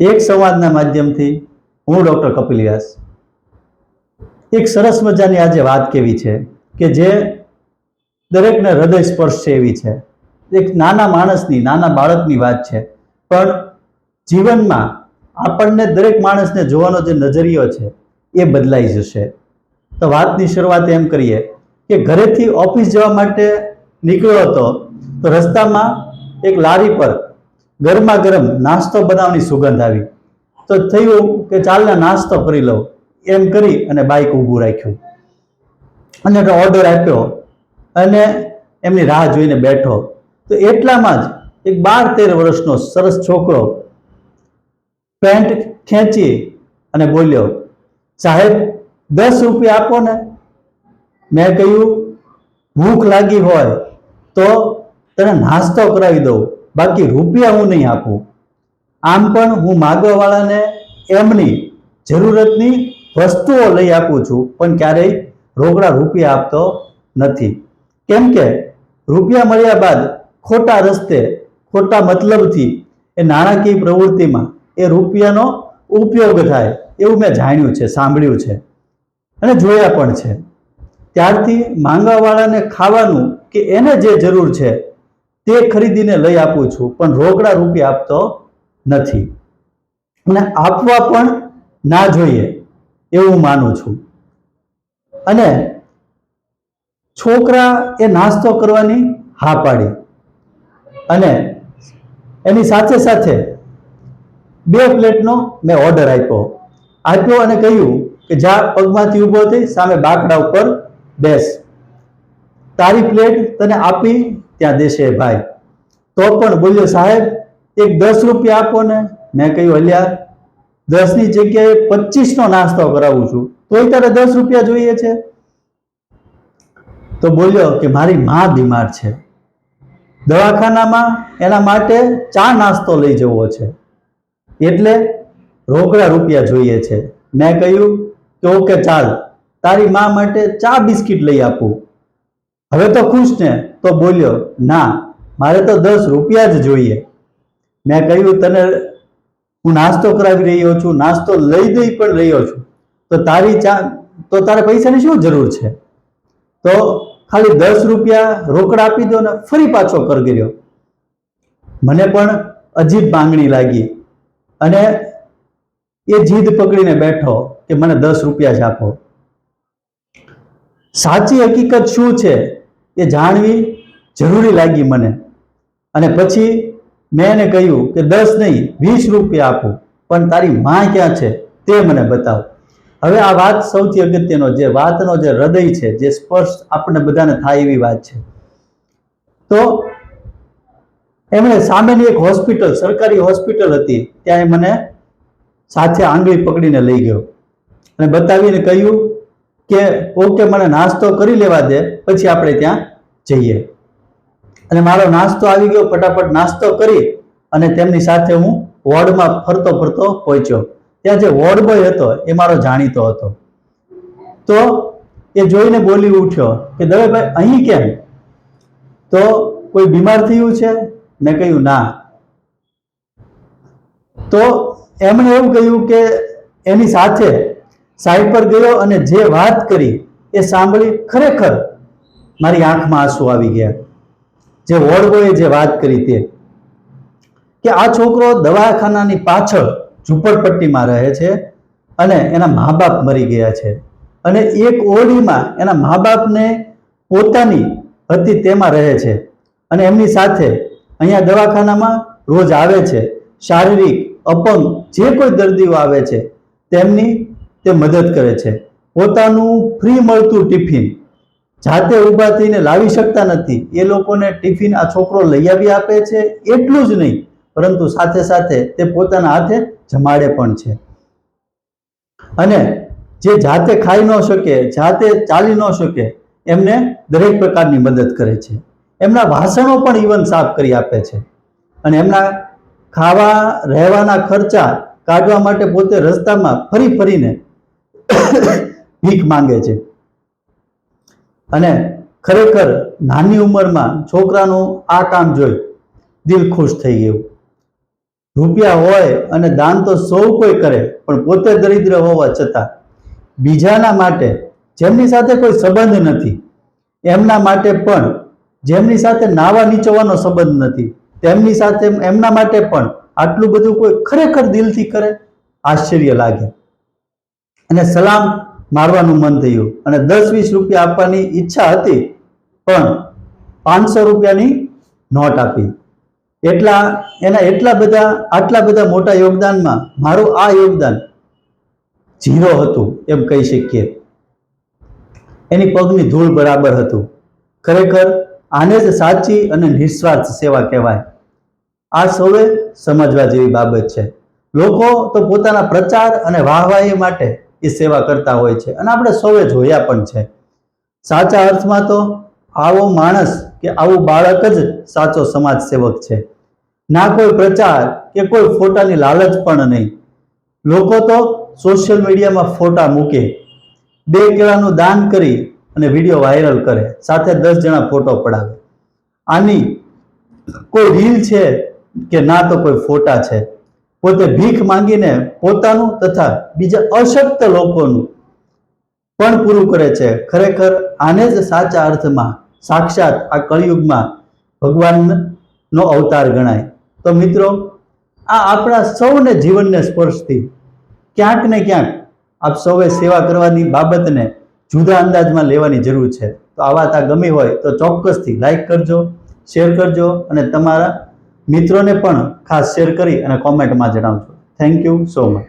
એક સંવાદના માધ્યમથી હું ડૉક્ટર કપિલ વ્યાસ એક સરસ મજાની આજે વાત કેવી છે કે જે દરેકને હૃદય સ્પર્શ છે એવી છે. એક નાના માણસની, નાના બાળકની વાત છે. પણ જીવનમાં આપણને દરેક માણસને જોવાનો જે નજરિયો છે એ બદલાઈ જશે. તો વાતની શરૂઆત એમ કરીએ કે ઘરેથી ઓફિસ જવા માટે નીકળ્યો હતો તો રસ્તામાં એક લારી પર ગરમા ગરમ નાસ્તો બનાવવાની સુગંધ આવી. તો થયું કે ચાલને નાસ્તો કરી લઉં. એમ કરી અને બાઇક ઊભું રાખ્યું. અને ઓર્ડર આપ્યો અને એમની રાહ જોઈને બેઠો. તો એટલામાં જ એક બાર તેર વર્ષનો સરસ છોકરો પેન્ટ ખેંચી અને બોલ્યો, સાહેબ, દસ રૂપિયા આપો ને. મેં કહ્યું, ભૂખ લાગી હોય તો તને નાસ્તો કરાવી દઉં. બાકી રૂપિયા હું નહીં આપું. આમ પણ હું માગવાવાળાને એમની જરૂરતની વસ્તુઓ લઈ આપું છું, પણ ક્યારેય રોકડા રૂપિયા આપતો નથી. કેમ કે રૂપિયા મળ્યા બાદ ખોટા રસ્તે, ખોટા મતલબથી, એ નાણાકીય પ્રવૃત્તિમાં એ રૂપિયાનો ઉપયોગ થાય એવું મેં જાણ્યું છે, સાંભળ્યું છે અને જોયા પણ છે. ત્યારથી માંગવાવાળાને ખાવાનું કે એને જે જરૂર છે તે ખરીદીને લઈ આપું છું, પણ રોકડા રૂપિયા આપતો નથી. અને આપવા પણ ના જોઈએ એવું માનું છું. અને છોકરા એ નાસ્તો કરવાની હા પાડી. અને એની સાથે સાથે બે પ્લેટનો મેં ઓર્ડર આપ્યો. આપ્યો અને કહ્યું કે જા, પગમાંથી ઊભો થઈ સામે બાકડા ઉપર બેસ. તારી પ્લેટ તને આપી ત્યાં દેશે, ભાઈ. તો પણ બોલ્યો, સાહેબ, એક દસ રૂપિયા આપો ને. મેં કહ્યું અલ્યા દસની જગ્યાએ પચીસનો નાસ્તો કરાવું છું. તોય તારે દસ રૂપિયા જોઈએ છે. તો બોલ્યો કે, મારી માં બીમાર છે. દવાખાનામાં એના માટે ચા નાસ્તો લઈ જવો છે. એટલે રોકડા રૂપિયા જોઈએ છે. મેં કહ્યું કે ઓકે ચાલ, તારી માં માટે ચા બિસ્કિટ લઈ આપું. હવે તો ખુશ ને તો બોલ્યો, ના, મારે તો દસ રૂપિયા જ જોઈએ. મેં કહ્યું, તને હું નાસ્તો કરાવી રહ્યો છું, નાસ્તો લઈ દઈ પણ રહ્યો છું. તો તારી ચા, તો તારે પૈસાની શું જરૂર છે? તો ખાલી દસ રૂપિયા રોકડા આપી દો ને ફરી પાછો કરગર્યો. મને પણ અજીબ માંગણી લાગી અને એ જીદ પકડીને બેઠો કે મને દસ રૂપિયા જ આપો. સાચી હકીકત શું છે? એ જાણવી જરૂરી લાગી મને. અને પછી મેં એને કહ્યું કે દસ નહીં, વીસ રૂપિયા આપું, પણ તારી માં ક્યાં છે તે મને બતાવ. હવે આ વાત સૌથી અગત્યનો જે વાતનો જે હૃદય છે, જે સ્પર્શ આપણને બધાને થાય એવી વાત છે. તો એમણે સામેની એક હોસ્પિટલ, સરકારી હોસ્પિટલ હતી ત્યાં એ મને સાથે આંગળી પકડીને લઈ ગયો. અને બતાવીને કહ્યું કે ઓકે મને નાસ્તો કરી લેવા દે, પછી આપણે ત્યાં જઈએ. અને મારો નાસ્તો આવી ગયો, ફટાફટ નાસ્તો કરી અને તેમની સાથે હું વોર્ડમાં ફરતો ફરતો પહોંચ્યો. ત્યાં જે વોર્ડ બોય હતો એ મારો જાણીતો હતો. તો એ જોઈને બોલી ઉઠ્યો કે, દવેભાઈ, અહીં કેમ? તો કોઈ બીમાર થયું છે? મેં કહ્યું, ના. તો એમણે એવું કહ્યું કે, એની સાથે સાઈડ પર ગયો અને જે વાત કરી એ સાંભળી ખરેખર મારી આંખમાં આંસુ આવી ગયા. જે વોર્ડ જે વાત કરી તે, કે આ છોકરો દવાખાનાની પાછળ ઝૂંપડપટ્ટીમાં રહે છે અને એના મા બાપ મરી ગયા છે. અને એક ઓરડીમાં એના મા બાપને પોતાની હતી તેમાં રહે છે. અને એમની સાથે અહીંયા દવાખાનામાં રોજ આવે છે. શારીરિક અપંગ જે કોઈ દર્દીઓ આવે છે, તેમની તે મદદ કરે છે. પોતાનું ફ્રી મળતું ટિફિન જાતે ઊભા થઈને લાવી શકતા નથી. એ લોકોને ટિફિન આ છોકરો લઈ આવી આપે છે, એટલું જ નહીં, પરંતુ સાથે સાથે તે પોતાના હાથે જમાડે પણ છે. અને જે જાતે ખાઈ ન શકે, જાતે ચાલી ન શકે, એમને દરેક પ્રકારની મદદ કરે છે. એમના વાસણો પણ ઇવન સાફ કરી આપે છે. અને એમના ખાવા, રહેવાના ખર્ચા કાઢવા માટે પોતે રસ્તામાં ફરી ફરીને ભીખ માંગે છે. અને ખરેખર નાની ઉંમરમાં છોકરાનું આ કામ જોઈ દિલ ખુશ થઈ ગયું. રૂપિયા હોય અને દાન તો સૌ કોઈ કરે, પણ પોતે દરિદ્ર હોવા છતાં બીજાના માટે જેમની સાથે કોઈ સંબંધ નથી, એમના માટે પણ જેમની સાથે નાવા નીચવાનો સંબંધ નથી, તેમની સાથે એમના માટે પણ આટલું બધું કોઈ ખરેખર દિલથી કરે, આશ્ચર્ય લાગે. અને સલામ મારવાનું મન થયું. અને દસ વીસ રૂપિયા આપવાની ઈચ્છા હતી, પણ પાંચસો રૂપિયાની નોટ આપી. એટલા, એના એટલા બધા, આટલા બધા મોટા યોગદાનમાં મારું આ યોગદાન ઝીરો હતું, એમ કહી શકીએ. એની પગની ધૂળ બરાબર હતું. ખરેખર આને જ સાચી અને નિસ્વાર્થ સેવા કહેવાય. આ સૌએ સમજવા જેવી બાબત છે. લોકો તો પોતાના પ્રચાર અને વાહવાહી માટે એ સેવા કરતા હોય છે. અને આપણે સૌએ જોયા પણ છે. સાચા અર્થમાં તો આવો માણસ કે આવું બાળક જ સાચો સમાજ સેવક છે. ના કોઈ પ્રચાર કે કોઈ ફોટાની લાલચ પણ નહીં. લોકો તો સોશિયલ મીડિયામાં ફોટા મૂકે. બે કેળાનું દાન કરી અને વીડિયો વાયરલ કરે. સાથે દસ જણા ફોટો પડાવે. આની કોઈ રીલ છે કે ના તો કોઈ ફોટા છે? પોતે ભીખ માંગીને પોતાનું તથા બીજા અશક્ત લોકોનું પણ પૂરું કરે છે. ખરેખર આને જ સાચા અર્થમાં સાક્ષાત આ કળિયુગમાં ભગવાનનો અવતાર ગણાય. તો મિત્રો, આ આપણા સૌને જીવનને સ્પર્શતી ક્યાંક ને ક્યાંક આપ સૌએ સેવા કરવાની બાબતને જુદા અંદાજમાં લેવાની જરૂર છે. તો આ વાત આ ગમી હોય તો ચોક્કસથી લાઈક કરજો શેર કરજો અને તમારા મિત્રોને પણ ખાસ શેર કરી અને કોમેન્ટમાં જણાવજો. Thank you so much